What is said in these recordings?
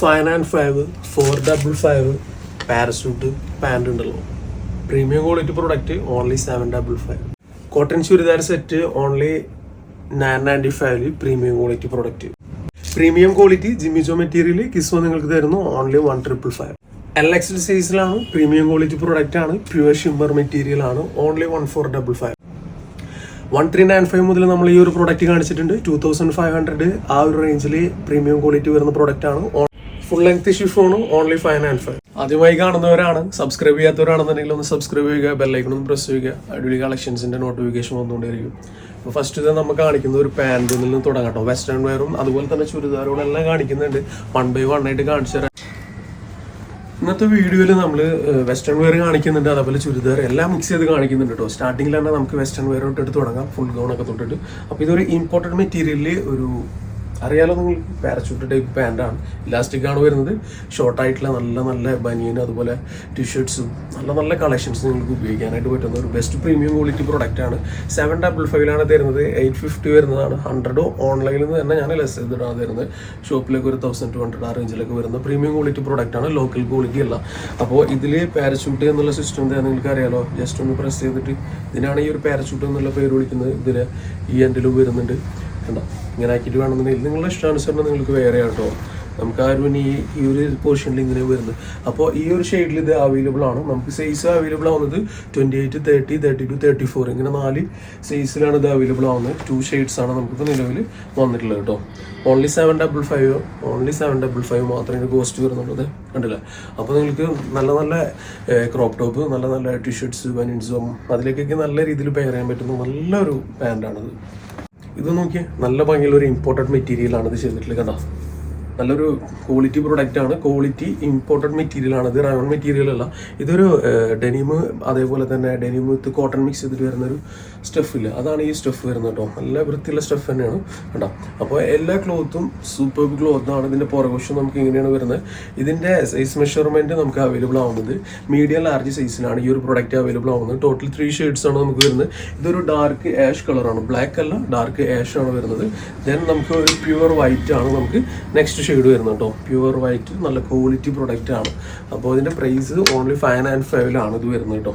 Five and five four double five parachute pant ഉണ്ടല്ലോ. Premium quality product only seven double five cotton churidar set only nine ninety ഫൈവിൽ premium quality product premium quality ജിമ്മിജോ material കിസ്മോ നിങ്ങൾക്ക് തരുന്നു only one triple five L XL സൈസിലാണ് premium quality product ആണ്. Pure shimmer material ആണ്. Only one four double five one three nine five മുതൽ നമ്മൾ ഈ ഒരു പ്രൊഡക്റ്റ് കാണിച്ചിട്ടുണ്ട്. ടു തൗസൻഡ് ഫൈവ് ഹൺഡ്രഡ് ആ ഒരു റേഞ്ചിൽ പ്രീമിയം ക്വാളിറ്റി വരുന്ന പ്രൊഡക്റ്റ് ആണ്. ഫുൾ ലെങ്ത് ഇഷ്യൂ ഫോണും ഓൺലി ഫൈവ് നയൻ ഫൈവ് ആദ്യമായി കാണുന്നവരാണ് സബ്സ്ക്രൈബ് ചെയ്യാത്തവരാണെന്നുണ്ടെങ്കിൽ ഒന്ന് സബ്സ്ക്രൈബ് ചെയ്യുക ബെല്ലൈക്കൺ ഒന്ന് പ്രസ് ചെയ്യുക അടിപൊളി കളക്ഷൻസിന്റെ നോട്ടിഫിക്കേഷൻ വന്നുകൊണ്ടിരിക്കും അപ്പോൾ ഫസ്റ്റ് ഇത് നമ്മൾ കാണിക്കുന്ന ഒരു പാന്റിൽ നിന്ന് തുടങ്ങട്ടോ വെസ്റ്റേൺ വെയറും അതുപോലെ തന്നെ ചുരിദാറുകളും എല്ലാം കാണിക്കുന്നുണ്ട്. വൺ ബൈ വൺ ആയിട്ട് കാണിച്ചു തരാം. ഇന്നത്തെ വീഡിയോയിൽ നമ്മൾ വെസ്റ്റേൺ വെയർ കാണിക്കുന്നുണ്ട്. അതേപോലെ ചുരിദാർ എല്ലാം മിക്സ് ചെയ്ത് കാണിക്കുന്നുണ്ട് കേട്ടോ. സ്റ്റാർട്ടിങ്ങിൽ തന്നെ നമുക്ക് വെസ്റ്റേൺ വെയർ തൊട്ടിട്ട് തുടങ്ങാം. ഫുൾ ഗൗൺ ഒക്കെ തൊട്ടിട്ട്. അപ്പോൾ ഇതൊരു ഇമ്പോർട്ടന്റ് മെറ്റീരിയലിൽ ഒരു അറിയാലോ നിങ്ങൾ പാരച്യൂട്ട് ടൈപ്പ് പാന്റാണ് ഇലാസ്റ്റിക് ആണ് വരുന്നത്. ഷോർട്ടായിട്ടുള്ള നല്ല നല്ല ബനിയനും അതുപോലെ ടീഷർട്ട്സും നല്ല നല്ല കളക്ഷൻസ് നിങ്ങൾക്ക് ഉപയോഗിക്കാനായിട്ട് പറ്റുന്ന ഒരു ബെസ്റ്റ് പ്രീമിയം ക്വാളിറ്റി പ്രൊഡക്റ്റാണ് സെവൻ ഡബിൾ ഫൈവിലാണ് തരുന്നത്. എയ്റ്റ് ഫിഫ്റ്റി വരുന്നതാണ്. ഹൺഡ്രഡ് ഓൺലൈനിൽ നിന്ന് തന്നെ ഞാൻ ലെസ് ചെയ്തിട്ടാണ് തരുന്നത്. ഷോപ്പിലേക്ക് ഒരു തൗസൻഡ് ടു ഹൺഡ്രഡ് ആ റേഞ്ചിലൊക്കെ വരുന്ന പ്രീമിയം ക്വാളിറ്റി പ്രൊഡക്റ്റാണ് ലോക്കൽ ക്വാളിറ്റി അല്ല. അപ്പോൾ ഇതിൽ പാരച്യൂട്ട് എന്നുള്ള സിസ്റ്റം എന്താ നിങ്ങൾക്ക് അറിയാലോ? ജസ്റ്റ് ഒന്ന് പ്രസ് ചെയ്തിട്ട് ഇതിനാണ് ഈ ഒരു പാരച്യൂട്ട് എന്നുള്ള പേര് വിളിക്കുന്നത്. ഇതിൽ ഈ എൻഡിലും വരുന്നുണ്ട്. കണ്ടോ? ഇങ്ങനെ ആക്കിയിട്ട് വേണമെന്നുണ്ടെങ്കിൽ നിങ്ങളുടെ ഇഷ്ടാനുസരണം നിങ്ങൾക്ക് വേറെ കേട്ടോ നമുക്ക് ആരും ഈ- ഈ ഒരു പോർഷനിൽ ഇങ്ങനെ വരുന്നത്. അപ്പോൾ ഈ ഒരു ഷെയ്ഡിൽ ഇത് അവൈലബിൾ ആണ്. നമുക്ക് സൈസ് അവൈലബിൾ ആവുന്നത് twenty eight thirty thirty two thirty four ഇങ്ങനെ നാല് സൈസിലാണ് ഇത് അവൈലബിൾ ആവുന്നത്. ടു ഷെയ്ഡ്സ് ആണ് നമുക്കിപ്പോൾ നിലവിൽ വന്നിട്ടുള്ളത് കേട്ടോ. Only seven double five only seven double five മാത്രമേ ഇതിന് കോസ്റ്റ് വരുന്നുള്ളത് കണ്ടില്ല? അപ്പോൾ നിങ്ങൾക്ക് നല്ല നല്ല ക്രോപ്പ് ടോപ്പ് നല്ല നല്ല ടീഷർട്ട്സ് ബനിൻസും അതിലേക്കൊക്കെ നല്ല രീതിയിൽ പെയർ ചെയ്യാൻ പറ്റുന്ന നല്ലൊരു പാന്റാണിത് ഇത് നോക്കിയേ. നല്ല ഭംഗിയുള്ള ഒരു ഇമ്പോർട്ടന്റ് മെറ്റീരിയലാണ് ഇത് ചെയ്തിട്ടുള്ളത് കണ്ടോ? നല്ലൊരു ക്വാളിറ്റി പ്രൊഡക്റ്റ് ആണ്. ക്വാളിറ്റി ഇമ്പോർട്ടന്റ് മെറ്റീരിയൽ ആണ്. ഇത് റയോൺ മെറ്റീരിയൽ അല്ല. ഇതൊരു ഡെനിമ് അതേപോലെ തന്നെ ഡെനിമ് വിത്ത് കോട്ടൺ മിക്സ് ചെയ്തിട്ട് വരുന്ന ഒരു സ്റ്റഫ് ഇല്ല. അതാണ് ഈ സ്റ്റഫ് വരുന്നത് കേട്ടോ. നല്ല വൃത്തിയുള്ള സ്റ്റഫ് തന്നെയാണ്. കേട്ടോ അപ്പോൾ എല്ലാ ക്ലോത്തും സൂപ്പർ ക്ലോത്ത് ആണ്. ഇതിന്റെ പുറകുവശം നമുക്ക് ഇങ്ങനെയാണ് വരുന്നത്. ഇതിന്റെ സൈസ് മെഷർമെന്റ് നമുക്ക് അവൈലബിൾ ആവുന്നത് മീഡിയം ലാർജ് സൈസിലാണ് ഈ ഒരു പ്രൊഡക്റ്റ് അവൈലബിൾ ആവുന്നത്. ടോട്ടൽ ത്രീ ഷെയ്ഡ്സ് ആണ് നമുക്ക് വരുന്നത്. ഇതൊരു ഡാർക്ക് ആഷ് കളറാണ് ബ്ലാക്ക് അല്ല ഡാർക്ക് ആഷ് ആണ് വരുന്നത്. ദെൻ നമുക്ക് ഒരു പ്യുവർ വൈറ്റ് ആണ് നമുക്ക് നെക്സ്റ്റ് ഷെയ്ഡ് വരുന്നത് കേട്ടോ പ്യുവർ വൈറ്റ് നല്ല ക്വാളിറ്റി പ്രൊഡക്റ്റ് ആണ്. അപ്പോൾ ഇതിന്റെ പ്രൈസ് ഓൺലി ഫൈവ് ആൻഡ് ഫൈവിലാണ് ഇത് വരുന്നത് കേട്ടോ.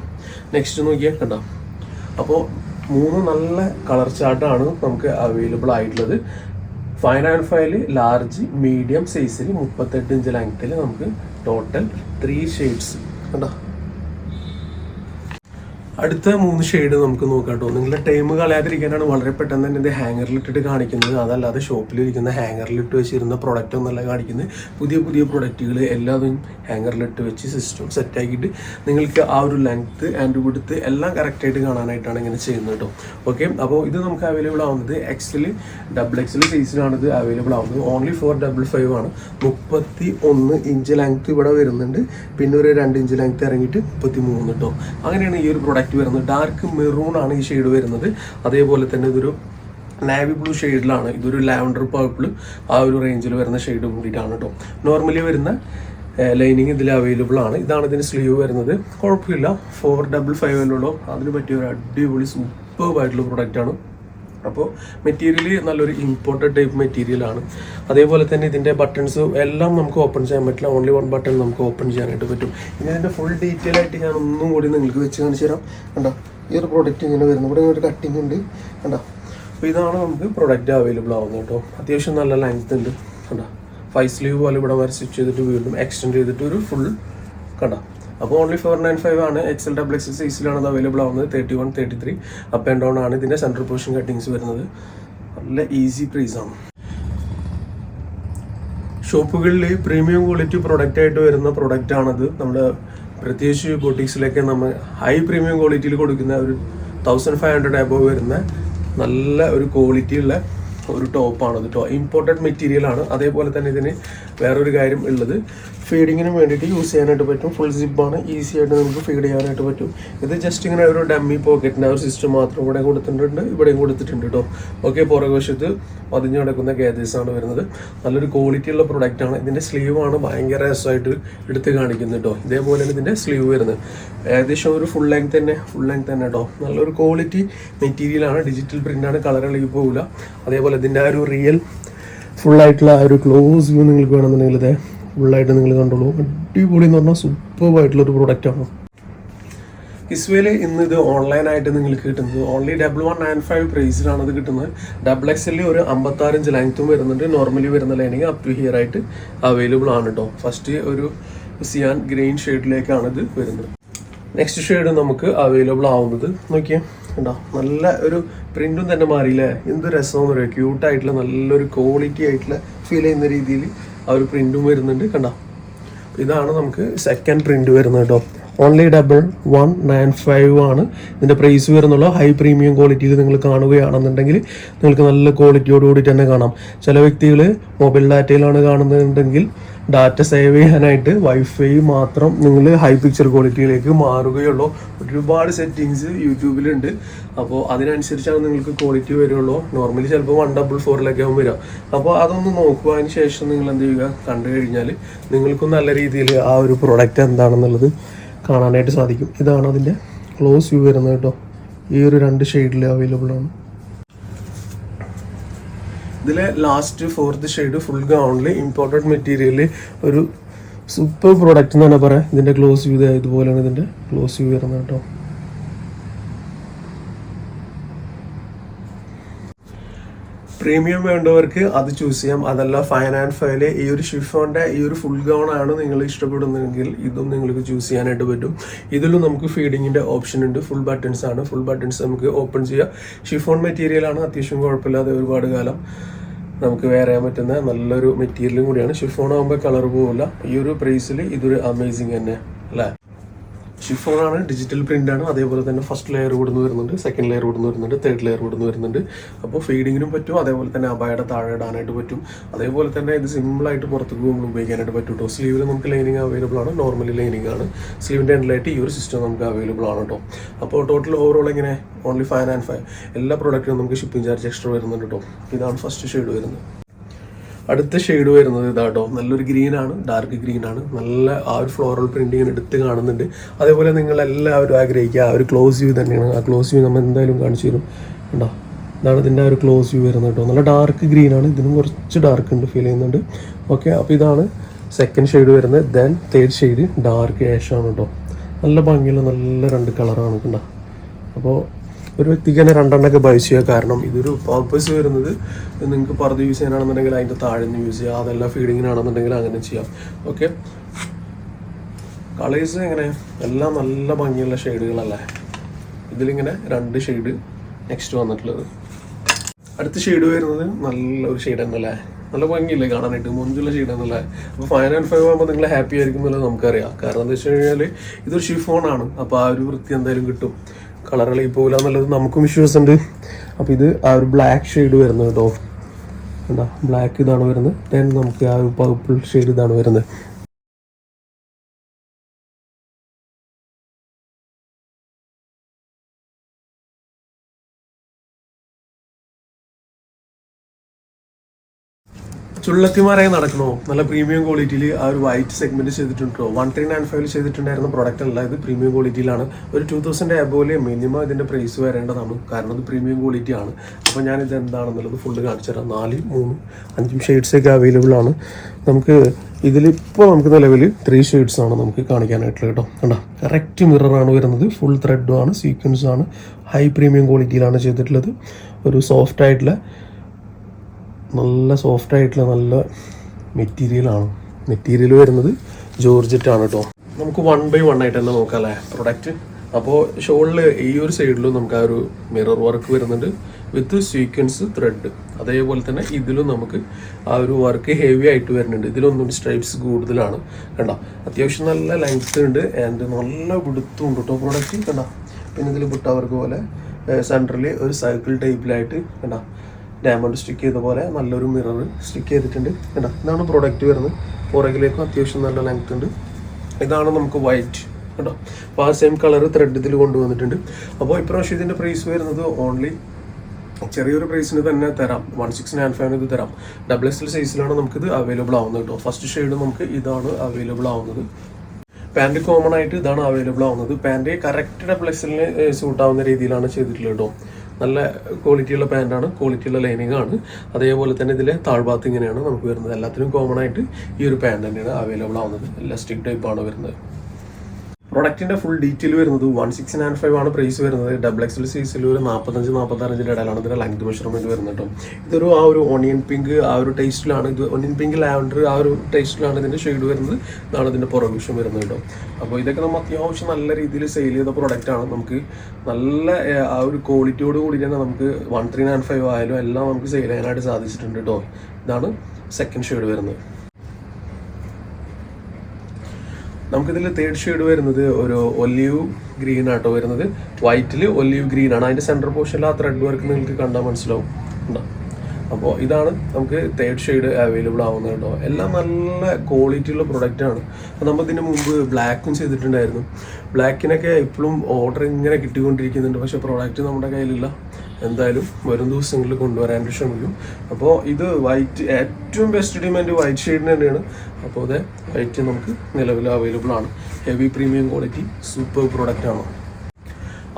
നെക്സ്റ്റ് നോക്കിയാൽ കണ്ടോ? അപ്പോൾ മൂന്ന് നല്ല കളർ ചാർട്ടാണ് നമുക്ക് അവൈലബിൾ ആയിട്ടുള്ളത്. ഫൈവ് ആൻഡ് ഫൈവിൽ ലാർജ് മീഡിയം സൈസിൽ മുപ്പത്തെട്ട് ഇഞ്ച് ലെങ്ത്തിൽ നമുക്ക് ടോട്ടൽ ത്രീ ഷെയ്ഡ്സ് കണ്ടോ? അടുത്ത മൂന്ന് ഷെയ്ഡ് നമുക്ക് നോക്കാം കേട്ടോ. നിങ്ങളുടെ ടൈം കളയാതിരിക്കാനാണ് വളരെ പെട്ടെന്ന് തന്നെ ഇത് ഹാങ്ങറിൽ ഇട്ടിട്ട് കാണിക്കുന്നത്. അതല്ലാതെ ഷോപ്പിലിരിക്കുന്ന ഹാങ്ങറിൽ ഇട്ട് വെച്ചിരുന്ന പ്രൊഡക്റ്റ് ഒന്നല്ല കാണിക്കുന്നത്. പുതിയ പുതിയ പ്രൊഡക്റ്റുകൾ എല്ലാതും ഹാങ്ങറിലിട്ട് വെച്ച് സിസ്റ്റം സെറ്റാക്കിയിട്ട് നിങ്ങൾക്ക് ആ ഒരു ലെങ്ത്ത് ആൻഡ് വിടുത്ത് എല്ലാം കറക്റ്റായിട്ട് കാണാനായിട്ടാണ് ഇങ്ങനെ ചെയ്യുന്നത് കേട്ടോ. ഓക്കെ അപ്പോൾ ഇത് നമുക്ക് അവൈലബിൾ ആവുന്നത് എക്സിൽ ഡബിൾ എക്സിൽ സൈസിലാണ് ഇത് അവൈലബിൾ ആവുന്നത്. ഓൺലി ഫോർ ഡബിൾ ഫൈവ് ആണ്. മുപ്പത്തി ഒന്ന് ഇഞ്ച് ലെങ്ത്ത് ഇവിടെ വരുന്നുണ്ട്. പിന്നെ ഒരു രണ്ട് ഇഞ്ച് ലെങ്ത്ത് ഇറങ്ങിയിട്ട് മുപ്പത്തി മൂന്ന് കേട്ടോ അങ്ങനെയാണ് ഈ ഒരു പ്രൊഡക്റ്റ് വരുന്നത്. ഡാർക്ക് മെറൂൺ ആണ് ഈ ഷെയ്ഡ് വരുന്നത്. അതേപോലെ തന്നെ ഇതൊരു നാവി ബ്ലൂ ഷെയ്ഡിലാണ് ഇതൊരു ലാവൻഡർ പർപ്പിൾ ആ ഒരു റേഞ്ചിൽ വരുന്ന ഷെയ്ഡ് കൂടിയിട്ടാണ് കേട്ടോ നോർമലി വരുന്ന ലൈനിങ് ഇതിൽ അവൈലബിൾ ആണ്. ഇതാണ് ഇതിന് സ്ലീവ് വരുന്നത്. കുഴപ്പമില്ല. ഫോർ ഡബിൾ ഫൈവ് ഉള്ളൂ അതിന് പറ്റിയ ഒരു അടിപൊളി സൂപ്പർ ആയിട്ടുള്ള പ്രൊഡക്റ്റ് ആണ്. അപ്പോൾ മെറ്റീരിയൽ നല്ലൊരു ഇമ്പോർട്ടന്റ് ടൈപ്പ് മെറ്റീരിയൽ ആണ്. അതേപോലെ തന്നെ ഇതിന്റെ ബട്ടൺസ് എല്ലാം നമുക്ക് ഓപ്പൺ ചെയ്യാൻ പറ്റില്ല. ഓൺലി വൺ ബട്ടൺ നമുക്ക് ഓപ്പൺ ചെയ്യാനായിട്ട് പറ്റും. ഇനി ഇതിന്റെ ഫുൾ ഡീറ്റെയിൽ ആയിട്ട് ഞാൻ ഒന്നും കൂടി നിങ്ങൾക്ക് വെച്ച് കാണിച്ചു തരാം. കണ്ടോ? ഈ ഒരു പ്രോഡക്റ്റ് ഇങ്ങനെ വരുന്നു. ഇവിടെ ഒരു കട്ടിങ് ഉണ്ട്. കണ്ടോ? അപ്പോൾ ഇതാണ് നമുക്ക് പ്രൊഡക്റ്റ് അവൈലബിൾ ആവുന്നത് കേട്ടോ. അത്യാവശ്യം നല്ല ലെങ്ത് ഉണ്ട്. കണ്ടോ? ഫൈവ് സ്ലീവ് പോലെ ഇവിടെ വരെ സ്റ്റിച്ച് ചെയ്തിട്ട് വീണ്ടും എക്സ്റ്റെൻഡ് ചെയ്തിട്ട് ഒരു ഫുൾ കണ്ടോ? അപ്പോൾ ഓൺലി ഫോർ നയൻ ഫൈവ് ആണ് എക്സൽ ഡബിൾ എക്സൽ സൈസിലാണ് അത് അവൈലബിൾ ആവുന്നത്. Thirty one thirty three up and down ആണ് ഇതിന്റെ സെൻട്രൽ പോർഷൻ കട്ടിങ്സ് വരുന്നത്. നല്ല ഈസി പ്രൈസ് ആണ്. ഷോപ്പുകളിൽ പ്രീമിയം ക്വാളിറ്റി പ്രൊഡക്റ്റ് ആയിട്ട് വരുന്ന പ്രൊഡക്റ്റ് ആണത്. നമ്മുടെ പ്രത്യേകിച്ച് ബോട്ടിക്സിലൊക്കെ നമ്മൾ ഹൈ പ്രീമിയം ക്വാളിറ്റിയിൽ കൊടുക്കുന്ന ഒരു തൗസൻഡ് ഫൈവ് ഹൺഡ്രഡ് അബവ് വരുന്ന നല്ല ഒരു ക്വാളിറ്റി ഉള്ള ഒരു ടോപ്പാണ് കേട്ടോ ഇമ്പോർട്ടന്റ് മെറ്റീരിയൽ ആണ്. അതേപോലെ തന്നെ ഇതിന് വേറൊരു കാര്യം ഉള്ളത്. ഫീഡിങ്ങിന് വേണ്ടിയിട്ട് യൂസ് ചെയ്യാനായിട്ട് പറ്റും. ഫുൾ സിപ്പാണ് ഈസി ആയിട്ട് നമുക്ക് ഫീഡ് ചെയ്യാനായിട്ട് പറ്റും. ഇത് ജസ്റ്റ് ഇങ്ങനെ ഒരു ഡമ്മി പോക്കറ്റിന്റെ ഒരു സിസ്റ്റം മാത്രം ഇവിടെ കൊടുത്തിട്ടുണ്ട്. ഇവിടെയും കൊടുത്തിട്ടുണ്ട് കേട്ടോ ഓക്കെ പുറകുവശത്ത് പതിഞ്ഞു കിടക്കുന്ന ആണ് വരുന്നത്. നല്ലൊരു ക്വാളിറ്റി ഉള്ള പ്രൊഡക്റ്റ് ആണ്. ഇതിന്റെ സ്ലീവ് ആണ് ഭയങ്കര രസമായിട്ട് എടുത്ത് കാണിക്കുന്നത് കേട്ടോ ഇതേപോലെ തന്നെ ഇതിന്റെ സ്ലീവ് വരുന്നത്. ഏകദേശം ഒരു ഫുൾ ലെങ്ത് തന്നെ ഫുൾ ലെങ്ത് തന്നെ കേട്ടോ നല്ലൊരു ക്വാളിറ്റി മെറ്റീരിയൽ ആണ്. ഡിജിറ്റൽ പ്രിന്റ് ആണ്. കളർ ഇളകി പോകില്ല അതേപോലെ ഇതിന്റെ ആ ഒരു റിയൽ ഫുള്ളായിട്ടുള്ള ആ ഒരു ക്ലോസ് വ്യൂ നിങ്ങൾക്ക് വേണമെന്നുണ്ടെങ്കിൽ ഇതേ ഫുള്ളായിട്ട് നിങ്ങൾ കണ്ടോളൂ. അടിപൊളി എന്ന് പറഞ്ഞാൽ പ്രോഡക്റ്റ് പ്രൊഡക്റ്റാണ് കിസ്വേയിൽ ഇന്ന് ഇത് ഓൺലൈനായിട്ട് നിങ്ങൾക്ക് കിട്ടുന്നത്. Only double one nine five പ്രൈസിലാണ് ഇത് കിട്ടുന്നത്. ഡബിൾ എക്സലിൽ ഒരു അമ്പത്താറിഞ്ച് ലെങ്ത്തും വരുന്നുണ്ട്. നോർമലി വരുന്ന ലൈനിങ് അപ് ടു ഹിയർ ആയിട്ട് അവൈലബിൾ ആണ് കേട്ടോ ഫസ്റ്റ് ഒരു സിയാൻ ഗ്രീൻ ഷെയ്ഡിലേക്കാണ് ഇത് വരുന്നത്. നെക്സ്റ്റ് ഷെയ്ഡ് നമുക്ക് അവൈലബിൾ ആവുന്നത്. നോക്കിയേ. കണ്ടോ നല്ല ഒരു പ്രിന്റും തന്നെ മാറിയില്ലേ? എന്ത് രസമെന്ന് പറയുക ക്യൂട്ടായിട്ടുള്ള നല്ലൊരു ക്വാളിറ്റി ആയിട്ടുള്ള ഫീൽ ചെയ്യുന്ന രീതിയിൽ ആ ഒരു പ്രിന്റും വരുന്നുണ്ട് കണ്ടോ? ഇതാണ് നമുക്ക് സെക്കൻഡ് പ്രിന്റ് വരുന്നത് കേട്ടോ. Only double one nine five ആണ്. ഇതിന്റെ പ്രൈസ് വരുന്നുള്ള ഹൈ പ്രീമിയം ക്വാളിറ്റിയിൽ നിങ്ങൾ കാണുകയാണെന്നുണ്ടെങ്കിൽ നിങ്ങൾക്ക് നല്ല ക്വാളിറ്റിയോടുകൂടി തന്നെ കാണാം. ചില വ്യക്തികൾ മൊബൈൽ ഡാറ്റയിലാണ് കാണുന്നുണ്ടെങ്കിൽ ഡാറ്റ സേവ് ചെയ്യാനായിട്ട് വൈഫൈ മാത്രം നിങ്ങൾ ഹൈ പിക്ചർ ക്വാളിറ്റിയിലേക്ക് മാറുകയുള്ളൂ. ഒരുപാട് സെറ്റിങ്സ് യൂട്യൂബിലുണ്ട് അപ്പോൾ അതിനനുസരിച്ചാണ് നിങ്ങൾക്ക് ക്വാളിറ്റി വരുള്ളൂ. നോർമലി ചിലപ്പോൾ വൺ ഡബിൾ ഫോറിലൊക്കെ ആവും വരിക. അപ്പോൾ അതൊന്ന് അതിന് ശേഷം നിങ്ങൾ എന്ത് ചെയ്യുക? കണ്ടു കഴിഞ്ഞാൽ നിങ്ങൾക്കും നല്ല രീതിയിൽ ആ ഒരു പ്രൊഡക്റ്റ് എന്താണെന്നുള്ളത് കാണാനായിട്ട് സാധിക്കും. ഇതാണ് അതിന്റെ ക്ലോസ് വ്യൂ വരുന്നത് കേട്ടോ. ഈ ഒരു രണ്ട് ഷെയ്ഡിൽ അവൈലബിൾ ആണ്. ഇതിലെ ലാസ്റ്റ് ഫോർത്ത് ഷെയ്ഡ് ഫുൾ ഗൗണിൽ ഇമ്പോർട്ടന്റ് മെറ്റീരിയൽ ഒരു സൂപ്പർ പ്രോഡക്റ്റ് എന്ന് തന്നെ പറയാം. ഇതിന്റെ ക്ലോസ് വ്യൂ ഇതുപോലെയാണ് ഇതിന്റെ ക്ലോസ് വ്യൂ വരുന്നത് കേട്ടോ. പ്രീമിയം വേണ്ടവർക്ക് അത് ചൂസ് ചെയ്യാം. അതല്ല ഫൈൻ ആൻഡ് ഫൈൽ ഈ ഒരു ഷിഫോണിന്റെ ഈ ഒരു ഫുൾ ഗൗൺ ആണ് നിങ്ങൾ ഇഷ്ടപ്പെടുന്നതെങ്കിൽ ഇതും നിങ്ങൾക്ക് ചൂസ് ചെയ്യാനായിട്ട് പറ്റും. ഇതിലും നമുക്ക് ഫീഡിങ്ങിന്റെ ഓപ്ഷൻ ഉണ്ട്. ഫുൾ ബട്ടൺസ് ആണ്. ഫുൾ ബട്ടൺസ് നമുക്ക് ഓപ്പൺ ചെയ്യാം. ഷിഫോൺ മെറ്റീരിയൽ ആണ് അത്യാവശ്യം കുഴപ്പമില്ലാതെ ഒരുപാട് കാലം നമുക്ക് വേറെ പറ്റുന്ന നല്ലൊരു മെറ്റീരിയലും കൂടിയാണ്. ഷിഫോൺ ആകുമ്പോൾ കളർ പോകില്ല ഈ ഒരു പ്രൈസിൽ ഇതൊരു അമേസിങ് തന്നെ അല്ലേ? ഷിഫോൺ ആണ് ഡിജിറ്റൽ പ്രിന്റ് ആണ്. അതേപോലെ തന്നെ ഫസ്റ്റ് ലെയർ കൂടുന്നു വരുന്നുണ്ട് സെക്കൻഡ് ലെയർ കൂടുന്നു വരുന്നുണ്ട് തേർഡ് ലെയർ കൂടുന്നു വരുന്നുണ്ട്. അപ്പോൾ ഫീഡിങ്ങിനും പറ്റും അതേപോലെ തന്നെ അബായുടെ താഴെ ഇടാനായിട്ട് പറ്റും. അതേപോലെ തന്നെ ഇത് സിമ്പിളായിട്ട് പുറത്തേക്ക് നമ്മൾ ഉപയോഗിക്കാനായിട്ട് പറ്റും കേട്ടോ സ്ലീവിൽ നമുക്ക് ലൈനിങ് അവൈലബിൾ ആണ് നോർമലി ലൈനിങ് ആണ്. സ്ലീവിന്റെ എൻഡിലായിട്ട് ഈ ഒരു സിസ്റ്റം നമുക്ക് അവൈലബിൾ ആണ് കേട്ടോ അപ്പോൾ ടോട്ടൽ ഓവറോൾ ഇങ്ങനെ ഓൺലി ഫൈവ് ആൻഡ് ഫൈവ് എല്ലാ പ്രോഡക്റ്റിനും നമുക്ക് ഷിപ്പിംഗ് ചാർജ് എക്സ്ട്രാ വരുന്നുണ്ട് കേട്ടോ ഇതാണ് ഫസ്റ്റ് ഷെയ്ഡ് വരുന്നത്. അടുത്ത ഷെയ്ഡ് വരുന്നത് ഇതാട്ടോ നല്ലൊരു ഗ്രീൻ ആണ് ഡാർക്ക് ഗ്രീൻ ആണ്. നല്ല ആ ഒരു ഫ്ലോറൽ പ്രിന്റിങ് എടുത്ത് കാണുന്നുണ്ട്. അതേപോലെ നിങ്ങൾ എല്ലാവരും ആഗ്രഹിക്കുക ആ ഒരു ക്ലോസ് വ്യൂ തന്നെയാണ്. ആ ക്ലോസ് വ്യൂ നമ്മൾ എന്തായാലും കാണിച്ചു തരും. ഉണ്ടോ ഇതാണ് ഇതിന്റെ ആ ഒരു ക്ലോസ് വ്യൂ വരുന്നത് കേട്ടോ നല്ല ഡാർക്ക് ഗ്രീൻ ആണ്. ഇതിനും കുറച്ച് ഡാർക്ക് ഉണ്ട് ഫീൽ ചെയ്യുന്നുണ്ട്. ഓക്കെ അപ്പോൾ ഇതാണ് സെക്കൻഡ് ഷെയ്ഡ് വരുന്നത്. ദെൻ തേർഡ് ഷെയ്ഡ് ഡാർക്ക് ഏഷാണ് കേട്ടോ നല്ല ഭംഗിയുള്ള നല്ല രണ്ട് കളറാണ് കണ്ടോ? അപ്പോൾ ഒരു വ്യക്തിക്ക് തന്നെ രണ്ടെണ്ണമൊക്കെ ബൈ ചെയ്യുക കാരണം ഇതൊരു പർപ്പസ് വരുന്നത്. നിങ്ങൾക്ക് പറഞ്ഞ് യൂസ് ചെയ്യാനാണെന്നുണ്ടെങ്കിൽ അതിന്റെ താഴെ നിന്ന് യൂസ് ചെയ്യുക അതെല്ലാം ഫീഡിങ്ങിനാണെന്നുണ്ടെങ്കിൽ അങ്ങനെ ചെയ്യാം. ഓക്കെ കളേഴ്സ് എങ്ങനെ? എല്ലാം നല്ല ഭംഗിയുള്ള ഷെയ്ഡുകളല്ലേ ഇതിലിങ്ങനെ രണ്ട് ഷെയ്ഡ് നെക്സ്റ്റ് വന്നിട്ടുള്ളത്. അടുത്ത ഷെയ്ഡ് വരുന്നത് നല്ല ഒരു ഷെയ്ഡ് തന്നെയല്ലേ? നല്ല ഭംഗിയില്ലേ കാണാനായിട്ട്? മുഞ്ചുള്ള ഷെയ്ഡ് എന്നല്ലേ അപ്പോൾ ഫൈവ് ആൻഡ് ഫൈവ് ആകുമ്പോൾ നിങ്ങൾ ഹാപ്പി ആയിരിക്കും എന്നുള്ളത് നമുക്കറിയാം. കാരണം എന്താ വെച്ച് കഴിഞ്ഞാൽ ഇതൊരു ഷിഫോൺ ആണ്. അപ്പോൾ ആ ഒരു വൃത്തി എന്തായാലും കിട്ടും. കളറുകൾ പോകില്ല എന്നുള്ളത് നമുക്കും വിശ്വാസം ഉണ്ട് അപ്പോൾ ഇത് ആ ഒരു ബ്ലാക്ക് ഷെയ്ഡ് വരുന്നത് കേട്ടോ. എന്താ ബ്ലാക്ക് ഇതാണ് വരുന്നത്. ദെൻ നമുക്ക് ആ ഒരു പർപ്പിൾ ഷെയ്ഡ് ഇതാണ് വരുന്നത്. ചുള്ളത്തിമാരായി നടക്കണോ? നല്ല പ്രീമിയം ക്വാളിറ്റിയിൽ ആ ഒരു വൈറ്റ് സെഗ്മെന്റ് ചെയ്തിട്ടുണ്ടോ? വൺ ത്രീ നയൻ ഫൈവിൽ ചെയ്തിട്ടുണ്ടായിരുന്ന പ്രൊഡക്റ്റ് അല്ല ഇത് പ്രീമിയം ക്വാളിറ്റിയിലാണ് ഒരു ടു തൗസൻഡ് അബോലെ മിനിമം ഇതിന്റെ പ്രൈസ് വരേണ്ടതാണ് കാരണം ഇത് പ്രീമിയം ക്വാളിറ്റി ആണ്. അപ്പോൾ ഞാൻ ഇത് എന്താണെന്നുള്ളത് ഫുള്ള് കാണിച്ചു തരാം. നാല് മൂന്ന് അഞ്ചും ഷെയ്ഡ്സ് ഒക്കെ അവൈലബിൾ ആണ്. നമുക്ക് ഇതിലിപ്പോൾ നമുക്ക് നിലവിൽ ത്രീ ഷെയ്ഡ്സ് ആണ് നമുക്ക് കാണിക്കാനായിട്ടുള്ളത് കേട്ടോ. കണ്ടോ? കറക്റ്റ് മിററാണ് വരുന്നത്. ഫുൾ ത്രെഡും ആണ് സീക്വൻസ് ആണ്. ഹൈ പ്രീമിയം ക്വാളിറ്റിയിലാണ് ചെയ്തിട്ടുള്ളത്. ഒരു സോഫ്റ്റ് ആയിട്ടുള്ള നല്ല സോഫ്റ്റ് ആയിട്ടുള്ള നല്ല മെറ്റീരിയലാണ് മെറ്റീരിയൽ വരുന്നത് ജോർജറ്റ് ആണ് കേട്ടോ നമുക്ക് വൺ ബൈ വൺ ആയിട്ട് തന്നെ നോക്കാം അല്ലേ? പ്രൊഡക്റ്റ് അപ്പോൾ ഷോളിൽ ഈ ഒരു സൈഡിലും നമുക്ക് ആ ഒരു മിറർ വർക്ക് വരുന്നുണ്ട്. വിത്ത് സീക്വൻസ് ത്രെഡ് അതേപോലെ തന്നെ ഇതിലും നമുക്ക് ആ ഒരു വർക്ക് ഹെവി ആയിട്ട് വരുന്നുണ്ട്. ഇതിലൊന്നും സ്ട്രൈപ്സ് കൂടുതലാണ്. കണ്ട? അത്യാവശ്യം നല്ല ലെങ്ത് ഉണ്ട് ആൻഡ് നല്ല വിടുത്തും ഉണ്ട് കേട്ടോ പ്രൊഡക്റ്റ് കണ്ട? പിന്നെ ഇതിൽ വർക്ക് പോലെ സെന്ററിൽ ഒരു സർക്കിൾ ടൈപ്പിലായിട്ട് കണ്ട? ഡയമണ്ട് സ്റ്റിക്ക് ചെയ്ത പോലെ നല്ലൊരു മിറർ സ്റ്റിക്ക് ചെയ്തിട്ടുണ്ട്. കേട്ടോ ഇതാണ് പ്രോഡക്റ്റ് വരുന്നത്. പുറകിലേക്കും അത്യാവശ്യം നല്ല ലെങ്ത് ഉണ്ട്. ഇതാണ് നമുക്ക് വൈറ്റ് കേട്ടോ അപ്പോൾ ആ സെയിം കളർ ത്രെഡ് ഇതിൽ കൊണ്ടുവന്നിട്ടുണ്ട്. അപ്പോൾ ഇപ്രാവശ്യം ഇതിന്റെ പ്രൈസ് വരുന്നത് ഓൺലി ചെറിയൊരു പ്രൈസിന് തന്നെ തരാം. വൺ സിക്സ് നയൻ ഫൈവിന് ഇത് തരാം. ഡബിൾ എക്സ് എൽ സൈസിലാണ് നമുക്കിത് അവൈലബിൾ ആവുന്നത് കേട്ടോ ഫസ്റ്റ് ഷെയ്ഡ് നമുക്ക് ഇതാണ് അവൈലബിൾ ആവുന്നത്. പാന്റ് കോമൺ ആയിട്ട് ഇതാണ് അവൈലബിൾ ആവുന്നത്. പാന്റ് കറക്റ്റ് ഡബിൾ എക്സലിന് സൂട്ട് ആവുന്ന രീതിയിലാണ് ചെയ്തിട്ടുള്ളത് കേട്ടോ നല്ല ക്വാളിറ്റിയുള്ള പാന്റാണ് ക്വാളിറ്റിയുള്ള ലൈനിങ് ആണ്. അതേപോലെ തന്നെ ഇതിലെ താഴ്ഭാഗത്ത് ഇങ്ങനെയാണ് നമുക്ക് വരുന്നത്. എല്ലാത്തിനും കോമൺ ആയിട്ട് ഈ ഒരു പാന്റ് തന്നെയാണ് അവൈലബിൾ ആവുന്നത്. എല്ലാ സ്റ്റിക് ടൈപ്പാണ് വരുന്നത്. പ്രൊഡക്റ്റിന്റെ ഫുൾ ഡീറ്റെയിൽ വരുന്നത് വൺ സിക്സ് നയൻ ഫൈവ് ആണ് പ്രൈസ് വരുന്നത്. ഡബിൾ എക്സൽ സൈസിൽ ഒരു നാൽപ്പത്തഞ്ച് നാൽപ്പത്തഞ്ചിന്റെ ഇടയിലാണ് ഇതിന്റെ ലെങ്ത് മെഷർമെന്റ് വരുന്നത് കേട്ടോ ഇതൊരു ആ ഒരു ഓണിയൻ പിങ്ക് ആ ഒരു ടേസ്റ്റിലാണ് ഇത് ഓണിയൻ പിങ്ക് ലാവൻഡർ ആ ഒരു ടേസ്റ്റിലാണ് ഇതിന്റെ ഷെയ്ഡ് വരുന്നത് ഇതാണ് ഇതിന്റെ പുറകുവശം വരുന്നത് കേട്ടോ അപ്പോൾ ഇതൊക്കെ നമ്മൾ അത്യാവശ്യം നല്ല രീതിയിൽ സെയിൽ ചെയ്ത പ്രൊഡക്റ്റാണ് നമുക്ക് നല്ല ആ ഒരു ക്വാളിറ്റിയോട് കൂടി തന്നെ നമുക്ക് വൺ ത്രീ നയൻ ഫൈവ് ആയാലും എല്ലാം നമുക്ക് സെയിൽ ചെയ്യാനായിട്ട് സാധിച്ചിട്ടുണ്ട് കേട്ടോ ഇതാണ് സെക്കൻഡ് ഷെയ്ഡ് വരുന്നത്. നമുക്കിതിൽ തേർഡ് ഷെയ്ഡ് വരുന്നത് ഒരു ഒലിവ് ഗ്രീൻ ആട്ടോ വരുന്നത്. വൈറ്റിൽ ഒലിവ് ഗ്രീൻ ആണ്. അതിന്റെ സെന്റർ പോർഷനിൽ ആ ത്രെഡ് വർക്ക് നിങ്ങൾക്ക് കണ്ടാൽ മനസ്സിലാവും. ഉണ്ടോ അപ്പോൾ ഇതാണ് നമുക്ക് തേർഡ് ഷെയ്ഡ് അവൈലബിൾ ആവുന്നത് കേട്ടോ. എല്ലാം നല്ല ക്വാളിറ്റി ഉള്ള പ്രൊഡക്റ്റ് ആണ്. അപ്പോൾ നമ്മൾ ഇതിന് മുമ്പ് ബ്ലാക്കും ചെയ്തിട്ടുണ്ടായിരുന്നു. ബ്ലാക്കിനൊക്കെ ഇപ്പോഴും ഓർഡർ ഇങ്ങനെ കിട്ടിക്കൊണ്ടിരിക്കുന്നുണ്ട്. പക്ഷേ പ്രോഡക്റ്റ് നമ്മുടെ കയ്യിലില്ല. എന്തായാലും വരും ദിവസങ്ങളിൽ കൊണ്ടുവരാൻ ശ്രമിക്കും. അപ്പോൾ ഇത് വൈറ്റ് ഏറ്റവും ബെസ്റ്റ് ഡിമാൻഡ് വൈറ്റ് ഷെയ്ഡിന് തന്നെയാണ്. അപ്പോൾ അതെ വൈറ്റ് നമുക്ക് നിലവിൽ അവൈലബിൾ ആണ്. Heavy premium quality super product ആണ്.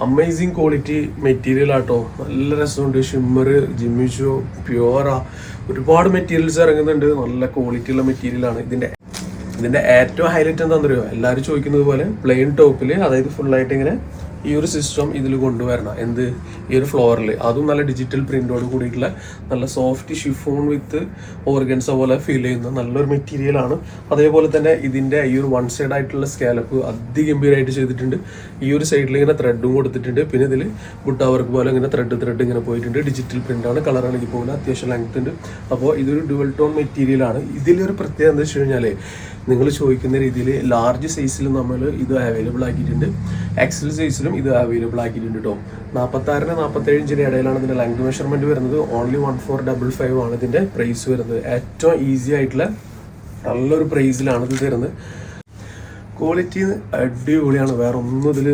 അമേസിങ് ക്വാളിറ്റി മെറ്റീരിയൽ ആട്ടോ. നല്ല രസമുണ്ട്. ഷിമ്മർ ജിമ്മിച്ചോ പ്യുവറാ ഒരുപാട് മെറ്റീരിയൽസ് ഇറങ്ങുന്നുണ്ട്. നല്ല ക്വാളിറ്റി ഉള്ള മെറ്റീരിയൽ ആണ്. ഇതിന്റെ ഇതിന്റെ ഏറ്റവും ഹൈലൈറ്റ് എന്താണെന്ന് എന്താണെന്നറിയോ? എല്ലാവരും ചോദിക്കുന്നത് പോലെ പ്ലെയിൻ ടോപ്പിൽ അതായത് ഫുള്ളായിട്ട് ഇങ്ങനെ ഈ ഒരു സിസ്റ്റം ഇതിൽ കൊണ്ടുവരണം. എന്ത്? ഈ ഒരു ഫ്ലോറിൽ അതും നല്ല ഡിജിറ്റൽ പ്രിന്റോട് കൂടിയിട്ടുള്ള നല്ല സോഫ്റ്റ് ഷിഫോൺ വിത്ത് ഓർഗൻസ പോലെ ഫീൽ ചെയ്യുന്ന നല്ലൊരു മെറ്റീരിയലാണ് അതേപോലെ തന്നെ ഇതിന്റെ ഈ ഒരു വൺ സൈഡ് ആയിട്ടുള്ള സ്കാലപ്പ് അതിഗംഭീരമായിട്ട് ചെയ്തിട്ടുണ്ട്. ഈ ഒരു സൈഡിൽ ഇങ്ങനെ ത്രെഡും കൊടുത്തിട്ടുണ്ട്. പിന്നെ ഇതിൽ ഗുഡ് വർക്ക് പോലെ ഇങ്ങനെ ത്രെഡ് ത്രെഡ് ഇങ്ങനെ പോയിട്ടുണ്ട്. ഡിജിറ്റൽ പ്രിന്റ് ആണ്. കളർ ഇളകി പോകുന്നത് അത്യാവശ്യം ലെങ്ത് ഉണ്ട്. അപ്പോൾ ഇതൊരു ഡുവൽ ടോൺ മെറ്റീരിയലാണ് ഇതിലൊരു പ്രത്യേകത എന്താ വെച്ച് കഴിഞ്ഞാൽ നിങ്ങൾ ചോദിക്കുന്ന രീതിയിൽ ലാർജ് സൈസിൽ നമ്മൾ ഇത് അവൈലബിൾ ആക്കിയിട്ടുണ്ട്. എക്സൽ സൈസിലും ഇത് അവൈലബിൾ ആക്കിയിട്ടുണ്ട് കേട്ടോ നാൽപ്പത്താറിന് നാൽപ്പത്തേഴ് ഇഞ്ചിന് ഇടയിലാണ് ഇതിന്റെ ലെങ്ത് മെഷർമെന്റ് വരുന്നത്. Only one four double five ആണ് ഇതിന്റെ പ്രൈസ് വരുന്നത്. ഏറ്റവും ഈസി ആയിട്ടുള്ള നല്ലൊരു പ്രൈസിലാണ് ഇത് തരുന്നത്. ക്വാളിറ്റി അടിപൊളിയാണ്. വേറെ ഒന്നും ഇതിൽ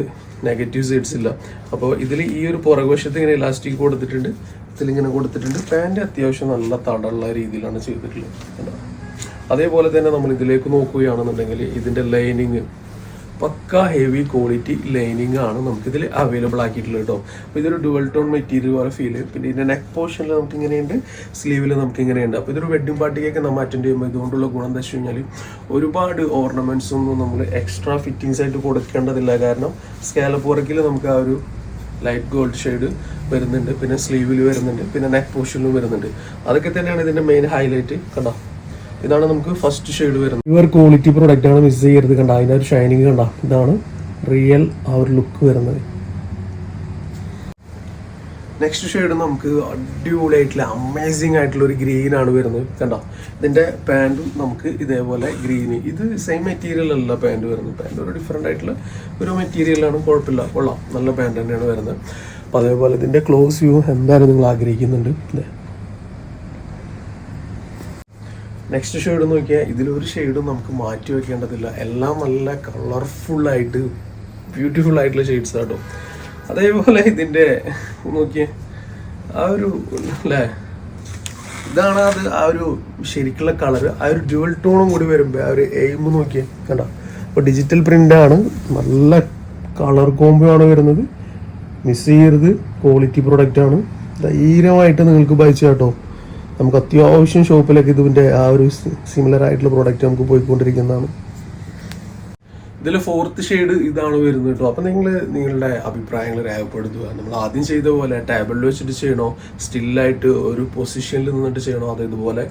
നെഗറ്റീവ് സൈഡ്സ് ഇല്ല. അപ്പോൾ ഇതിൽ ഈ ഒരു പുറകുവശത്ത് ഇങ്ങനെ ഇലാസ്റ്റിക് കൊടുത്തിട്ടുണ്ട്. ഇതിലിങ്ങനെ കൊടുത്തിട്ടുണ്ട്. പാന്റ് അത്യാവശ്യം നല്ല തടമുള്ള രീതിയിലാണ് ചെയ്തിട്ടുള്ളത്? അതേപോലെ തന്നെ നമ്മൾ ഇതിലേക്ക് നോക്കുകയാണെന്നുണ്ടെങ്കിൽ ഇതിന്റെ ലൈനിങ് പക്ക ഹെവി ക്വാളിറ്റി ലൈനിങ് ആണ് നമുക്ക് ഇതിൽ അവൈലബിൾ ആക്കിയിട്ടുള്ളത് കേട്ടോ. അപ്പോൾ ഇതൊരു ഡുവൽ ടോൺ മെറ്റീരിയൽ പോലെ ഫീൽ പിന്നെ ഇതിന്റെ നെക്ക് പോർഷനിൽ നമുക്ക് ഇങ്ങനെയുണ്ട് സ്ലീവിൽ നമുക്ക് ഇങ്ങനെയുണ്ട്. അപ്പോൾ ഇതൊരു വെഡിങ് പാർട്ടിക്കൊക്കെ നമ്മൾ അറ്റൻഡ് ചെയ്യുമ്പോൾ ഇതുകൊണ്ടുള്ള ഗുണം എന്താ വെച്ച് കഴിഞ്ഞാൽ ഒരുപാട് ഓർണമെന്റ്സ് ഒന്നും നമ്മൾ എക്സ്ട്രാ ഫിറ്റിങ്സ് ആയിട്ട് കൊടുക്കേണ്ടതില്ല. കാരണം സ്കാലപ്പ് വർക്കിൽ നമുക്ക് ആ ഒരു ലൈറ്റ് ഗോൾഡ് ഷെയ്ഡ് വരുന്നുണ്ട് പിന്നെ സ്ലീവിൽ വരുന്നുണ്ട് പിന്നെ നെക്ക് പോർഷനിലും വരുന്നുണ്ട്. അതൊക്കെ തന്നെയാണ് ഇതിന്റെ മെയിൻ ഹൈലൈറ്റ് കണ്ടോ? ഇതാണ് നമുക്ക് ഫസ്റ്റ് ഷെയ്ഡ് വരുന്നത്. ഇവർ ക്വാളിറ്റി പ്രൊഡക്റ്റ് ആണ് മിസ് ചെയ്യരുത് കണ്ട. അതിന്റെ ഒരു ഷൈനിങ് കണ്ട. ഇതാണ് റിയൽ ആ ഒരു ലുക്ക് വരുന്നത്. നെക്സ്റ്റ് ഷെയ്ഡ് നമുക്ക് അടിപൊളിയായിട്ടുള്ള അമേസിങ് ആയിട്ടുള്ള ഒരു ഗ്രീൻ ആണ് വരുന്നത്. കണ്ടോ? ഇതിന്റെ പാന്റും നമുക്ക് ഇതേപോലെ ഗ്രീന് ഇത് സെയിം മെറ്റീരിയൽ അല്ല പാന്റ് വരുന്നത്. പാന്റ് ഒരു ഡിഫറെന്റ് ആയിട്ടുള്ള ഒരു മെറ്റീരിയലാണ് കുഴപ്പമില്ല. കൊള്ളാം. നല്ല പാന്റ് തന്നെയാണ് വരുന്നത്. അപ്പോൾ അതേപോലെ ഇതിന്റെ ക്ലോസ് വ്യൂ എന്തായാലും നിങ്ങൾ ആഗ്രഹിക്കുന്നുണ്ട് ഇല്ലേ? നെക്സ്റ്റ് ഷെയ്ഡ് നോക്കിയാൽ ഇതിലൊരു ഷെയ്ഡും നമുക്ക് മാറ്റി വയ്ക്കേണ്ടതില്ല എല്ലാം നല്ല കളർഫുൾ ആയിട്ട് ബ്യൂട്ടിഫുൾ ആയിട്ടുള്ള ഷെയ്ഡ്സ് കേട്ടോ അതേപോലെ ഇതിന്റെ നോക്കിയേ ആ ഒരു അല്ലേ ഇതാണ് അത് ആ ഒരു ശരിക്കുള്ള കളർ ആ ഒരു ഡ്യുവൽ ടോണും കൂടി വരുമ്പോൾ ആ ഒരു എയിം നോക്കിയേ കണ്ട? അപ്പോൾ ഡിജിറ്റൽ ആണ്. നല്ല കളർ കോംബോ ആണ് വരുന്നത്. മിസ് ചെയ്യരുത്. ക്വാളിറ്റി പ്രൊഡക്റ്റ് ആണ്. ധൈര്യമായിട്ട് നിങ്ങൾക്ക് ബൈച്ച് കേട്ടോ നമുക്ക് അത്യാവശ്യം ഷോപ്പിലൊക്കെ ഇതിന്റെ ആ ഒരു സിമിലർ ആയിട്ടുള്ള പ്രോഡക്റ്റ് നമുക്ക് പോയിക്കൊണ്ടിരിക്കുന്നതാണ്. ഇതിൽ ഫോർത്ത് ഷെയ്ഡ് ഇതാണ് വരുന്നത് കേട്ടോ അപ്പം നിങ്ങൾ നിങ്ങളുടെ അഭിപ്രായങ്ങൾ രേഖപ്പെടുത്തുക. നമ്മൾ ആദ്യം ചെയ്ത പോലെ ടേബിളിൽ വെച്ചിട്ട് ചെയ്യണോ? സ്റ്റില്ലായിട്ട് ഒരു പൊസിഷനിൽ നിന്നിട്ട് ചെയ്യണോ? അത് ഇതുപോലെ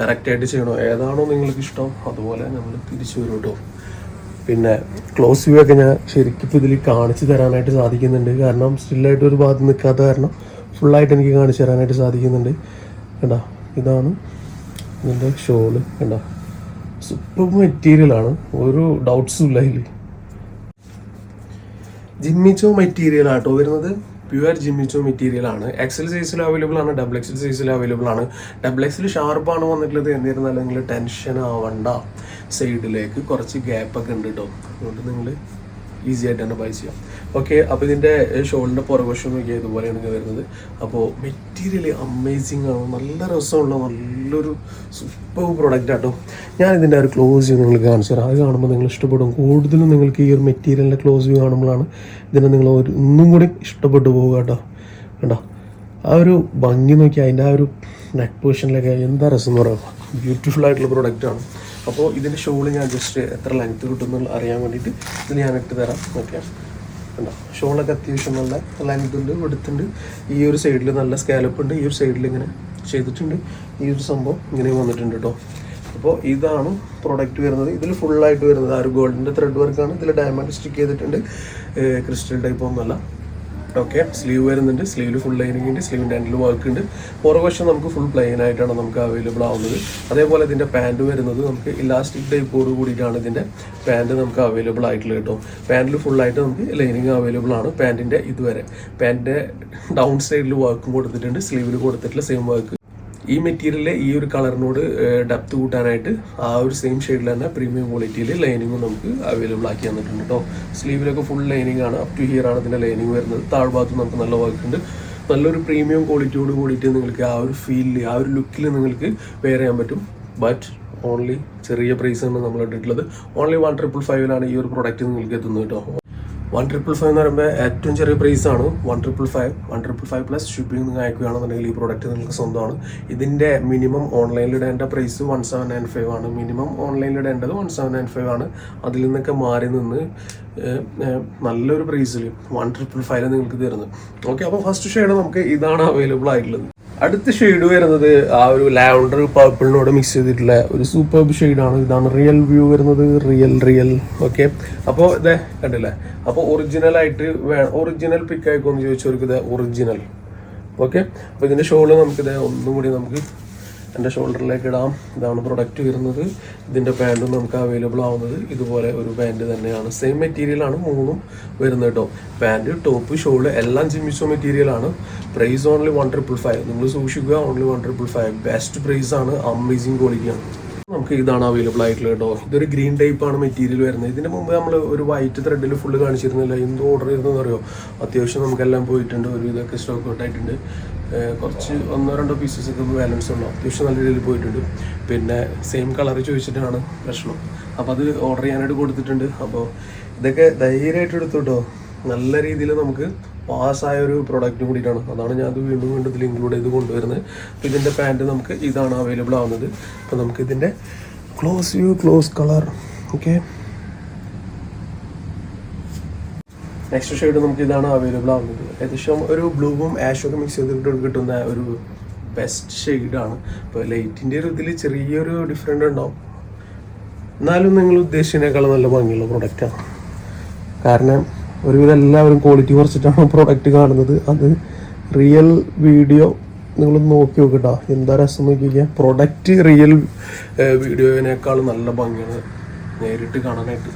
കറക്റ്റായിട്ട് ചെയ്യണോ? ഏതാണോ നിങ്ങൾക്ക് ഇഷ്ടം അതുപോലെ നമ്മൾ തിരിച്ചു വരും കേട്ടോ പിന്നെ ക്ലോസ് വ്യൂ ഒക്കെ ഞാൻ ശരിക്കും ഇതിൽ കാണിച്ചു തരാനായിട്ട് സാധിക്കുന്നുണ്ട്. കാരണം സ്റ്റില്ലായിട്ട് ഒരു ഭാഗത്ത് നിൽക്കാത്ത കാരണം ഫുള്ളായിട്ട് എനിക്ക് കാണിച്ചു തരാനായിട്ട് സാധിക്കുന്നുണ്ട്. കണ്ടോ? ഇതാണ് ഇതിന്റെ ഷോൾ കണ്ടോ? സൂപ്പർ മെറ്റീരിയലാണ് ഒരു ഡൗട്ട്സും ഇല്ല ഇതിൽ ജിമ്മിച്ചോ മെറ്റീരിയൽ ആട്ടോ വരുന്നത്. പ്യുവർ ജിമ്മിച്ചോ മെറ്റീരിയൽ ആണ്. എക്സൽ സൈസിൽ അവൈലബിൾ ആണ് ഡബിൾ എക്സൽ സൈസിൽ അവൈലബിൾ ആണ്. ഡബിൾ എക്സൽ ഷാർപ്പാണ് വന്നിട്ടുള്ളത്. എന്നിരുന്നാലും നിങ്ങൾ ടെൻഷൻ ആവണ്ട. സൈഡിലേക്ക് കുറച്ച് ഗ്യാപ്പൊക്കെ ഉണ്ട് കേട്ടോ അതുകൊണ്ട് നിങ്ങൾ ഈസി ആയിട്ട് ബൈ ചെയ്യാം. ഓക്കെ അപ്പോൾ ഇതിന്റെ ഷോളിന്റെ പുറകുവശം നോക്കിയാൽ ഇതുപോലെയാണ് വരുന്നത്. അപ്പോൾ മെറ്റീരിയൽ അമേസിങ് ആണ്. നല്ല രസമുള്ള നല്ലൊരു സൂപ്പർ പ്രോഡക്റ്റ് ആട്ടോ. ഞാൻ ഇതിന്റെ ഒരു ക്ലോസ് വ്യൂ നിങ്ങൾക്ക് കാണിച്ചു തരാം. അത് കാണുമ്പോൾ നിങ്ങൾ ഇഷ്ടപ്പെടും. കൂടുതലും നിങ്ങൾക്ക് ഈ ഒരു മെറ്റീരിയലിന്റെ ക്ലോസ് വ്യൂ കാണുമ്പോഴാണ് ഇതിനെ നിങ്ങൾ ഒരു ഒന്നും കൂടി ഇഷ്ടപ്പെട്ടു പോകുക കേട്ടോ. കണ്ടോ? ആ ഒരു ഭംഗി നോക്കി അതിന്റെ ആ ഒരു നെറ്റ് പൊസിഷനിലൊക്കെ എന്താ രസം എന്ന് പറയുക ബ്യൂട്ടിഫുൾ ആയിട്ടുള്ള പ്രോഡക്റ്റാണ് അപ്പോൾ ഇതിന്റെ ഷോൾ ഞാൻ ജസ്റ്റ് എത്ര ലെങ്ത് കിട്ടുമെന്നുള്ള അറിയാൻ വേണ്ടിയിട്ട് ഇത് ഞാൻ ഇട്ട് തരാം. ഓക്കെ ഉണ്ടോ ഷോളൊക്കെ അത്യാവശ്യം നല്ല ലെങ്ത് ഉണ്ട് എടുത്തുണ്ട് ഈ ഒരു സൈഡിൽ നല്ല സ്കാലപ്പ് ഉണ്ട്. ഈ ഒരു സൈഡിൽ ഇങ്ങനെ ചെയ്തിട്ടുണ്ട്. ഈ ഒരു സംഭവം ഇങ്ങനെ വന്നിട്ടുണ്ട് കേട്ടോ അപ്പോൾ ഇതാണ് പ്രൊഡക്റ്റ് വരുന്നത്. ഇതിൽ ഫുള്ളായിട്ട് വരുന്നത് ആ ഒരു ഗോൾഡിന്റെ ത്രെഡ് വർക്കാണ് ഇതിൽ ഡയമണ്ട് സ്റ്റിക്ക് ചെയ്തിട്ടുണ്ട്. ക്രിസ്റ്റൽ ടൈപ്പ് ഒന്നല്ല ഓക്കെ സ്ലീവ് വരുന്നുണ്ട്. സ്ലീവിൽ ഫുൾ ലൈനിങ് ഉണ്ട് സ്ലീവിന്റെ എൻഡിൽ വർക്ക് ഉണ്ട്. പുറകുവശം നമുക്ക് ഫുൾ പ്ലെയിൻ ആയിട്ടാണ് നമുക്ക് അവൈലബിൾ ആവുന്നത്. അതേപോലെ ഇതിന്റെ പാന്റ് വരുന്നത് നമുക്ക് ഇലാസ്റ്റിക് ടൈപ്പോട് കൂടിയിട്ടാണ് ഇതിന്റെ പാന്റ് നമുക്ക് അവൈലബിൾ ആയിട്ടുള്ളത് കേട്ടോ. പാന്റിൽ ഫുള്ളായിട്ട് നമുക്ക് ലൈനിങ് അവൈലബിൾ ആണ് പാന്റിന്റെ ഇതുവരെ. പാന്റിന്റെ ഡൗൺ സൈഡിൽ വർക്കും കൊടുത്തിട്ടുണ്ട് സ്ലീവിൽ കൊടുത്തിട്ടുള്ള സെയിം വർക്ക് ഈ മെറ്റീരിയലിലെ ഈ ഒരു കളറിനോട് ഡെപ്ത് കൂട്ടാനായിട്ട് ആ ഒരു സെയിം ഷെയ്ഡിൽ തന്നെ പ്രീമിയം ക്വാളിറ്റിയിൽ ലൈനിങ്ങും നമുക്ക് അവൈലബിൾ ആക്കി തന്നിട്ടുണ്ട് കേട്ടോ സ്ലീവിലൊക്കെ ഫുൾ ലൈനിങ് ആണ്. അപ് ടു ഹിയർ ആണ് ഇതിന്റെ ലൈനിങ് വരുന്നത്. താഴ്ഭാഗത്ത് നമുക്ക് നല്ല വർക്ക് ഉണ്ട്. നല്ലൊരു പ്രീമിയം ക്വാളിറ്റിയോട് കൂടിയിട്ട് നിങ്ങൾക്ക് ആ ഒരു ഫീലിൽ ആ ഒരു ലുക്കിൽ നിങ്ങൾക്ക് വെയർ ചെയ്യാൻ പറ്റും. ബട്ട് ഓൺലി ചെറിയ പ്രൈസാണ് നമ്മൾ ഇട്ടിട്ടുള്ളത്. ഓൺലി വൺ ട്രിപ്പിൾ ഫൈവിലാണ് ഈ ഒരു പ്രൊഡക്റ്റ് നിങ്ങൾക്ക് എത്തുന്നത് കേട്ടോ വൺ ട്രിപ്പിൾ ഫൈവ് എന്ന് പറയുമ്പോൾ ഏറ്റവും ചെറിയ പ്രൈസ് ആണ്. One triple five one triple five plus shipping നിങ്ങൾ അയക്കുകയാണെന്നുണ്ടെങ്കിൽ ഈ പ്രോഡക്റ്റ് നിങ്ങൾക്ക് സ്വന്തമാണ്. ഇതിന്റെ മിനിമം ഓൺലൈനിൽ ഇടേണ്ട price one seven nine five ആണ്. മിനിമം ഓൺലൈനിൽ ഇടേണ്ടത് വൺ സെവൻ നയൻ ഫൈവ് ആണ്. അതിൽ നിന്നൊക്കെ മാറി നിന്ന് നല്ലൊരു പ്രൈസിൽ വൺ ട്രിപ്പിൾ ഫൈവ് നിങ്ങൾക്ക് തരുന്നത്. ഓക്കെ അപ്പോൾ ഫസ്റ്റ് ഷെയ്ഡ് നമുക്ക് ഇതാണ് അവൈലബിൾ ആയിട്ടുള്ളത്. അടുത്ത ഷെയ്ഡ് വരുന്നത് ആ ഒരു ലാവണ്ടർ പർപ്പിളിനോട് മിക്സ് ചെയ്തിട്ടുള്ള ഒരു സൂപ്പർ ഷെയ്ഡാണ് ഇതാണ് റിയൽ വ്യൂ വരുന്നത്. റിയൽ റിയൽ ഓക്കെ അപ്പോൾ ഇതേ കണ്ടില്ലേ? അപ്പോൾ ഒറിജിനൽ ആയിട്ട് ഒറിജിനൽ പിക്ക് ആയിക്കോന്ന് ചോദിച്ചവർക്ക് ഇത് ഒറിജിനൽ ഓക്കെ അപ്പോൾ ഇതിന്റെ ഷോൾ നമുക്കിത് ഒന്നും കൂടി നമുക്ക് എന്റെ ഷോൾഡറിലേക്ക് ഇടാം. ഇതാണ് പ്രൊഡക്റ്റ് വരുന്നത്. ഇതിന്റെ പാന്റും നമുക്ക് അവൈലബിൾ ആവുന്നത് ഇതുപോലെ ഒരു പാന്റ് തന്നെയാണ്. സെയിം മെറ്റീരിയലാണ് മൂന്നും വരുന്നത് കേട്ടോ പാന്റ് ടോപ്പ് ഷോൾ എല്ലാം ജിമ്മിസോ മെറ്റീരിയലാണ് price only one triple five നിങ്ങൾ സൂക്ഷിക്കുക only one triple five best പ്രൈസാണ് അമേസിങ് ക്വാളിറ്റിയാണ് നമുക്ക് ഇതാണ് അവൈലബിൾ ആയിട്ടുള്ളത് കേട്ടോ ഇതൊരു ഗ്രീൻ ടൈപ്പ് ആണ് മെറ്റീരിയൽ വരുന്നത്. ഇതിന് മുമ്പ് നമ്മൾ ഒരു വൈറ്റ് ത്രെഡിൽ ഫുള്ള് കാണിച്ചിരുന്നില്ല? എന്ത് ഓർഡർ ചെയ്തെന്ന് അറിയോ അത്യാവശ്യം നമുക്കെല്ലാം പോയിട്ടുണ്ട്. ഒരു ഇതൊക്കെ സ്റ്റോക്ക് ഔട്ട് ആയിട്ടുണ്ട്. കുറച്ച് ഒന്നോ രണ്ടോ പീസസ് ഒക്കെ ബാലൻസ് ഉള്ളൂ. അത്യാവശ്യം നല്ല രീതിയിൽ പോയിട്ടുണ്ട്. പിന്നെ സെയിം കളർ ചോദിച്ചിട്ടാണ് പ്രശ്നം. അപ്പോൾ അത് ഓർഡർ ചെയ്യാനായിട്ട് കൊടുത്തിട്ടുണ്ട്. അപ്പോൾ ഇതൊക്കെ ധൈര്യമായിട്ട് എടുത്തു കേട്ടോ നല്ല രീതിയിൽ നമുക്ക് പാസ്സായ ഒരു പ്രൊഡക്റ്റ് കൂടിയിട്ടാണ്. അതാണ് ഞാൻ അത് വീണ്ടും വീണ്ടും ഇതിൽ ഇൻക്ലൂഡ് ചെയ്ത് കൊണ്ടുവരുന്നത്. അപ്പോൾ ഇതിന്റെ പാന്റ് നമുക്ക് ഇതാണ് അവൈലബിൾ ആവുന്നത്. അപ്പോൾ നമുക്ക് ഇതിന്റെ close view close colour okay next shade നമുക്ക് ഇതാണ് അവൈലബിൾ ആവുന്നത്. ഏകദേശം ഒരു ബ്ലൂവും ആഷും മിക്സ് ചെയ്തിട്ട് കിട്ടുന്ന ഒരു ബെസ്റ്റ് ഷെയ്ഡാണ് ഇപ്പോൾ ലൈറ്റിന്റെ ഒരു ഇതിൽ ചെറിയൊരു ഡിഫറെന്റ് ഉണ്ടാവും. എന്നാലും നിങ്ങൾ ഉദ്ദേശിച്ചതിനേക്കാളും നല്ല ഭംഗിയുള്ള പ്രൊഡക്റ്റാണ് കാരണം ഒരുവിധം എല്ലാവരും ക്വാളിറ്റി കുറച്ചിട്ടാണ് പ്രോഡക്റ്റ് കാണുന്നത്. അത് റിയൽ വീഡിയോ നിങ്ങൾ നോക്കി നോക്കട്ടോ. എന്താ രസം നോക്കിയാൽ പ്രൊഡക്റ്റ് റിയൽ വീഡിയോനേക്കാളും നല്ല ഭംഗിയാണ് നേരിട്ട് കാണാനായിട്ട്.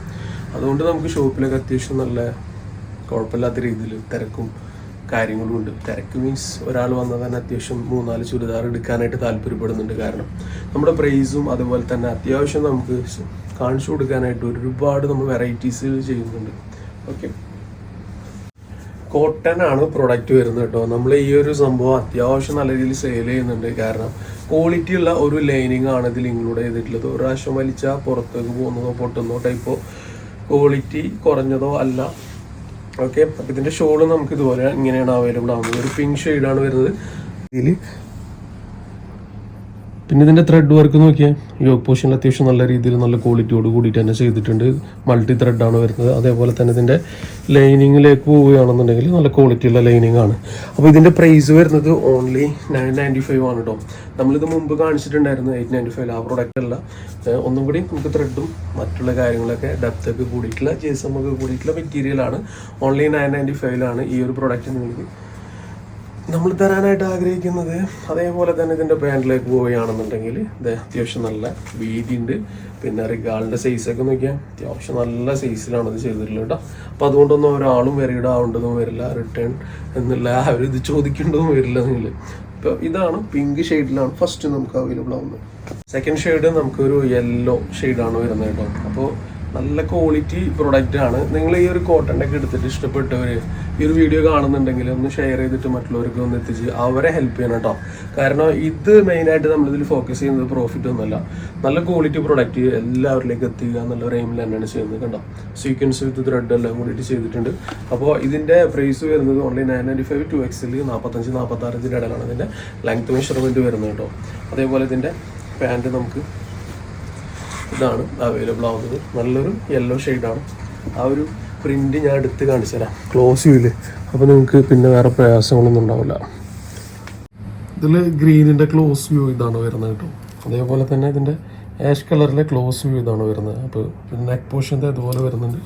അതുകൊണ്ട് നമുക്ക് ഷോപ്പിലൊക്കെ അത്യാവശ്യം നല്ല കുഴപ്പമില്ലാത്ത രീതിയിൽ തിരക്കും കാര്യങ്ങളും ഉണ്ട്. തിരക്ക് മീൻസ് ഒരാൾ വന്നാൽ തന്നെ അത്യാവശ്യം മൂന്നാൽ ചുരിദാർ എടുക്കാനായിട്ട് താല്പര്യപ്പെടുന്നുണ്ട്. കാരണം നമ്മുടെ പ്രൈസും അതുപോലെ തന്നെ അത്യാവശ്യം നമുക്ക് കാണിച്ചു കൊടുക്കാനായിട്ട് ഒരുപാട് നമ്മൾ വെറൈറ്റീസ് ചെയ്യുന്നുണ്ട്. ഓക്കെ കോട്ടൺ ആണ് പ്രൊഡക്റ്റ് വരുന്നത് കേട്ടോ. നമ്മൾ ഈ ഒരു സംഭവം അത്യാവശ്യം നല്ല രീതിയിൽ സെയിൽ ചെയ്യുന്നുണ്ട്. കാരണം ക്വാളിറ്റി ഉള്ള ഒരു ലൈനിങ് ആണ് ഇതിൽ ഇൻക്ലൂഡ് ചെയ്തിട്ടുള്ളത്. ഒരു പ്രാവശ്യം വലിച്ചാൽ പുറത്തേക്ക് പോകുന്നതോ പൊട്ടുന്നതോ ടൈപ്പോ ക്വാളിറ്റി കുറഞ്ഞതോ അല്ല. ഓക്കെ അപ്പം ഇതിന്റെ ഷോൾ നമുക്ക് ഇതുപോലെ ഇങ്ങനെയാണ് അവൈലബിൾ ആവുന്നത്. ഒരു പിങ്ക് ഷെയ്ഡാണ് വരുന്നത്. ഇതിൽ പിന്നെ ഇതിന്റെ ത്രെഡ് വർക്ക് നോക്കിയാൽ യോഗ് പോഷനിൽ അത്യാവശ്യം നല്ല രീതിയിൽ നല്ല ക്വാളിറ്റിയോട് കൂടിയിട്ട് തന്നെ ചെയ്തിട്ടുണ്ട്. മൾട്ടി ത്രെഡാണ് വരുന്നത്. അതേപോലെ തന്നെ ഇതിന്റെ ലൈനിങ്ങിലേക്ക് പോവുകയാണെന്നുണ്ടെങ്കിൽ നല്ല ക്വാളിറ്റിയുള്ള ലൈനിങ് ആണ്. അപ്പോൾ ഇതിന്റെ പ്രൈസ് വരുന്നത് ഓൺലി നയൻ നയന്റി ഫൈവ് ആണ് കേട്ടോ നമ്മളിത് മുമ്പ് കാണിച്ചിട്ടുണ്ടായിരുന്നു എയ്റ്റ് നയന്റി ഫൈവ് ആ പ്രോഡക്റ്റ് അല്ല. ഒന്നും കൂടി നമുക്ക് ത്രെഡും മറ്റുള്ള കാര്യങ്ങളൊക്കെ ഡെപ്ത് ഒക്കെ കൂടിയിട്ടുള്ള ജേസം ഒക്കെ കൂടിയിട്ടുള്ള മെറ്റീരിയലാണ് ഓൺലി നയൻ നയന്റി ഫൈവിലാണ് ഈ ഒരു പ്രോഡക്റ്റ് നിങ്ങൾക്ക് നമ്മൾ തരാനായിട്ട് ആഗ്രഹിക്കുന്നത് അതേപോലെ തന്നെ ഇതിന്റെ പാന്റിലേക്ക് പോവുകയാണെന്നുണ്ടെങ്കിൽ ഇത് അത്യാവശ്യം നല്ല വീതിയുണ്ട് പിന്നെ റിഗാളിന്റെ സൈസൊക്കെ നോക്കിയാൽ അത്യാവശ്യം നല്ല സൈസിലാണ് ഇത് ചെയ്തിട്ടുള്ളത് കേട്ടോ. അപ്പോൾ അതുകൊണ്ടൊന്നും ഒരാളും വരിയിടാവേണ്ടതും വരില്ല. റിട്ടേൺ എന്നുള്ള ആ ഒരു ഇത് ചോദിക്കേണ്ടതും വരില്ല നിങ്ങൾ ഇപ്പോൾ ഇതാണ് പിങ്ക് ഷെയ്ഡിലാണ് ഫസ്റ്റ് നമുക്ക് അവൈലബിൾ ആവുന്നത്. സെക്കൻഡ് ഷെയ്ഡ് നമുക്കൊരു യെല്ലോ ഷെയ്ഡാണ് വരുന്നത് കേട്ടോ. അപ്പോൾ നല്ല ക്വാളിറ്റി പ്രൊഡക്റ്റ് ആണ്. നിങ്ങൾ ഈ ഒരു കോട്ടന്റെ ഒക്കെ എടുത്തിട്ട് ഇഷ്ടപ്പെട്ടവർ ഈ ഒരു വീഡിയോ കാണുന്നുണ്ടെങ്കിൽ ഒന്ന് ഷെയർ ചെയ്തിട്ട് മറ്റുള്ളവർക്ക് ഒന്ന് എത്തിച്ച് അവരെ ഹെൽപ്പ് ചെയ്യണം കേട്ടോ. കാരണം ഇത് മെയിനായിട്ട് നമ്മളിതിൽ ഫോക്കസ് ചെയ്യുന്നത് പ്രോഫിറ്റ് ഒന്നുമല്ല. നല്ല ക്വാളിറ്റി പ്രൊഡക്റ്റ് എല്ലാവരിലേക്ക് എത്തിക്കുക എന്നുള്ള ഒരു എയിമിൽ തന്നെയാണ് ചെയ്യുന്നത് കണ്ടോ. സീക്വൻസ് വിത്ത് ത്രെഡ് എല്ലാം കൂടിയിട്ട് ചെയ്തിട്ടുണ്ട്. അപ്പോൾ ഇതിന്റെ പ്രൈസ് വരുന്നത് only nine ninety five two എക്സിൽ നാൽപ്പത്തഞ്ച് നാൽപ്പത്താറിന്റെ ഇടയിലാണ് ഇതിന്റെ ലെങ്ത് മെഷർമെന്റ് വരുന്നത് കേട്ടോ. അതേപോലെ ഇതിന്റെ പാന്റ് നമുക്ക് ഇതാണ് അവൈലബിൾ ആവുന്നത്. നല്ലൊരു യെല്ലോ ഷെയ്ഡാണ് ആ ഒരു പ്രിന്റ് ഞാൻ എടുത്ത് കാണിച്ചു തരാം. ക്ലോസ് വ്യൂൽ അപ്പോൾ നിങ്ങൾക്ക് പിന്നെ വേറെ പ്രയാസങ്ങളൊന്നും ഉണ്ടാവില്ല. ഇതിൽ ഗ്രീനിന്റെ ക്ലോസ് വ്യൂ ഇതാണ് വരുന്നത് കേട്ടോ. അതേപോലെ തന്നെ ഇതിന്റെ ആഷ് കളറിലെ ക്ലോസ് വ്യൂ ഇതാണ് വരുന്നത്. അപ്പോൾ നെക്ക് പോർഷന്റെ അതുപോലെ വരുന്നുണ്ട്.